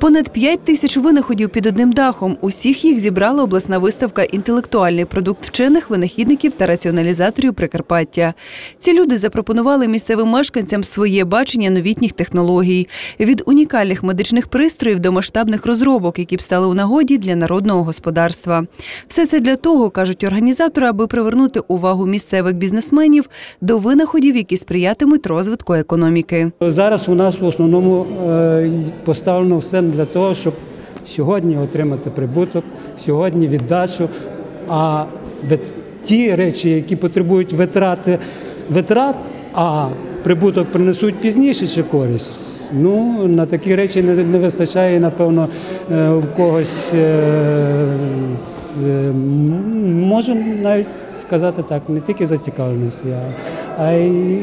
Понад 5 тисяч винаходів під одним дахом. Усіх їх зібрала обласна виставка Інтелектуальний продукт вчених, винахідників та раціоналізаторів Прикарпаття. Ці люди запропонували місцевим мешканцям своє бачення новітніх технологій від унікальних медичних пристроїв до масштабних розробок, які б стали у нагоді для народного господарства. Все це для того, кажуть організатори, аби привернути увагу місцевих бізнесменів до винаходів, які сприятимуть розвитку економіки. Зараз у нас в основному е, поставлено все для того, щоб сьогодні отримати прибуток, сьогодні віддачу. А ті речі, які потребують витрати, витрат, а прибуток принесуть пізніше чи користь. Ну, на такі речі не, не вистачає, напевно, е, в когось, е, е, м, навіть сказати так, не тільки зацікавленості, а й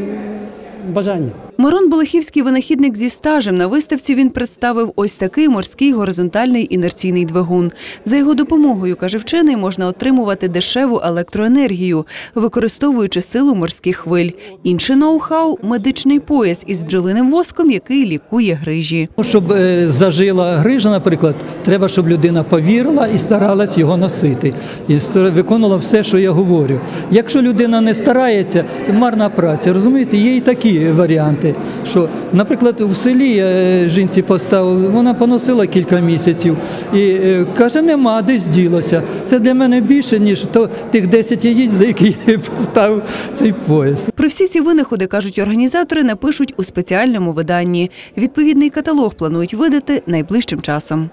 бажання. Мирон Болехівський винахідник зі стажем. На виставці він представив ось такий морський горизонтальний інерційний двигун. За його допомогою, каже вчений, можна отримувати дешеву електроенергію, використовуючи силу морських хвиль. Інше ноу-хау – медичний пояс із бджолиним воском, який лікує грижі. Щоб е, зажила грижа, наприклад, треба, щоб людина повірила і старалась його носити, і виконувала все, що я говорю. Якщо людина не старається, марна праця. Розумієте, є і такі варіанти. Що, наприклад, в селі я е, жінці поставив, вона поносила кілька місяців і е, каже, нема, десь ділося. Це для мене більше, ніж то тих 10 яєць, за які я поставив цей пояс. Про всі ці винаходи, кажуть організатори, напишуть у спеціальному виданні. Відповідний каталог планують видати найближчим часом.